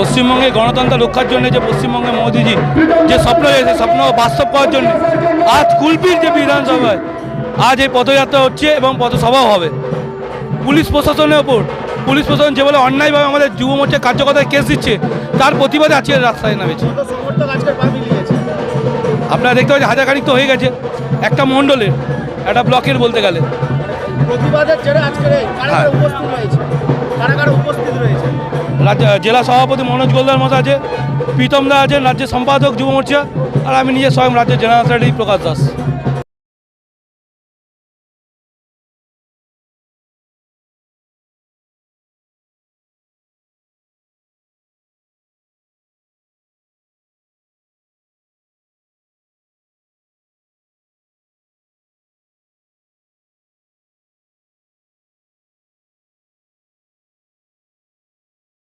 পশ্চিমবঙ্গে গণতন্ত্র রক্ষার জন্য যে পশ্চিমবঙ্গে মোদিজি যে স্বপ্ন রয়েছে স্বপ্ন বাস্তব করার জন্য। আজ কুলপির যে বিধানসভায় আজ এই পদযাত্রা হচ্ছে এবং পথসভাও হবে। পুলিশ প্রশাসনের ওপর পুলিশ প্রশাসন যে বলে অন্যায়ভাবে আমাদের যুব মোর্চা কার্যকর্তায় কেস দিচ্ছে তার প্রতিবাদে আজকে রাস্তায় নামেছে। আপনারা দেখতে পাচ্ছেন হাজারখানিক তো হয়ে গেছে। একটা মণ্ডলের একটা ব্লকের বলতে গেলে। প্রতিবাদের জেরে আজকের এই হ্যাঁ। কারা উপস্থিত রয়েছে? কারা কারা উপস্থিত রয়েছে? রাজ্য, জেলা সভাপতি মনোজ গোলদার মশা আছে, প্রীতম দা আছেন রাজ্যের সম্পাদক যুব মোর্চা, আর আমি নিজে স্বয়ং রাজ্যের জেনারেল সেক্রেটারি প্রকাশ দাস।